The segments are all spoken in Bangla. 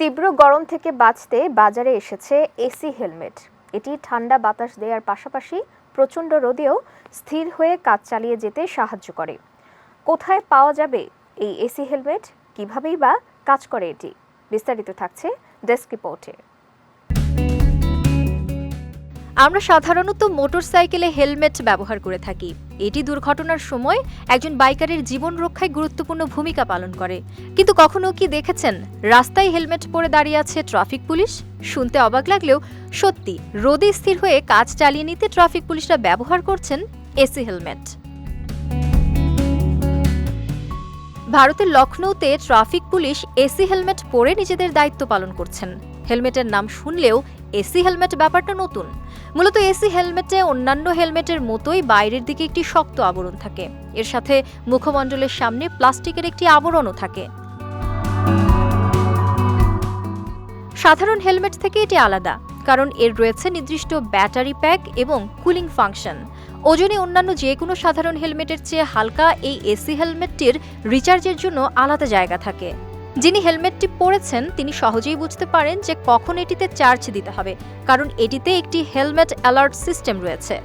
তীব্র গরম থেকে বাঁচতে বাজারে এসেছে এসি হেলমেট। এটি ঠান্ডা বাতাস দেওয়ার পাশাপাশি প্রচণ্ড রোদেও স্থির হয়ে কাজ চালিয়ে যেতে সাহায্য করে। কোথায় পাওয়া যাবে এই এসি হেলমেট? কীভাবেই বা কাজ করে এটি? বিস্তারিত থাকছে ডেস্ক রিপোর্টে। আমরা সাধারণত মোটরসাইকেলে হেলমেট ব্যবহার করে থাকি। এটি দুর্ঘটনার সময় একজন বাইকারের জীবন রক্ষায় গুরুত্বপূর্ণ ভূমিকা পালন করে। কিন্তু কখনো কি দেখেছেন? রাস্তায় হেলমেট পরে দাঁড়িয়ে আছে ট্রাফিক পুলিশ? শুনতে অবাক লাগলেও সত্যি, রোদে স্থির হয়ে কাজ চালিয়ে নিতে ট্রাফিক পুলিশরা ব্যবহার করছেন এসি হেলমেট। ভারতের লখনৌতে ট্রাফিক পুলিশ এসি হেলমেট পরে নিজেদের দায়িত্ব পালন করছেন। হেলমেটের নাম শুনলেও এসি হেলমেট ব্যাপারটা নতুন। মূলত এসি হেলমেটে, অন্যান্য হেলমেটের মতোই বাইরের দিকে একটি শক্ত আবরণ থাকে। এর সাথে মুখমণ্ডলের সামনে প্লাস্টিকের একটি আবরণও থাকে। সাধারণ হেলমেট থেকে এটি আলাদা, কারণ এর রয়েছে নির্দিষ্ট ব্যাটারি প্যাক এবং কুলিং ফাংশন। ওজনে অন্যান্য যে কোনো সাধারণ হেলমেটের চেয়ে হালকা এই এসি হেলমেটটির রিচার্জের জন্য আলাদা জায়গা থাকে। যিনি হেলমেটটি পরেছেন, তিনি সহজেই বুঝতে পারেন যে কখন এটিতে চার্জ দিতে হবে, কারণ এটিতে একটি হেলমেট অ্যালার্ট সিস্টেম রয়েছে।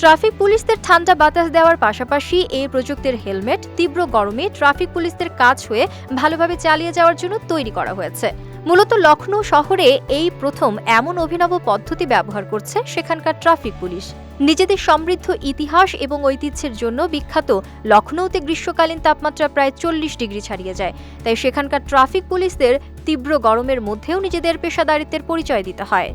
ট্রাফিক পুলিশদের ঠান্ডা বাতাস দেওয়ার পাশাপাশি এই প্রযুক্তির হেলমেট, তীব্র গরমে ট্রাফিক পুলিশদের কাজ হয়ে ভালোভাবে চালিয়ে যাওয়ার জন্য তৈরি করা হয়েছে। মূলত লখনৌ শহরে এই প্রথম এমন অভিনব পদ্ধতি ব্যবহার করছে সেখানকার ট্রাফিক পুলিশ। নিজেদের সমৃদ্ধ ইতিহাস এবং ঐতিহ্যের জন্য বিখ্যাত লখনৌতে গ্রীষ্মকালীন তাপমাত্রা প্রায় চল্লিশ ডিগ্রি ছাড়িয়ে যায়। তাই সেখানকার ট্রাফিক পুলিশদের তীব্র গরমের মধ্যেও নিজেদের পেশাদারিত্বের পরিচয় দিতে হয়।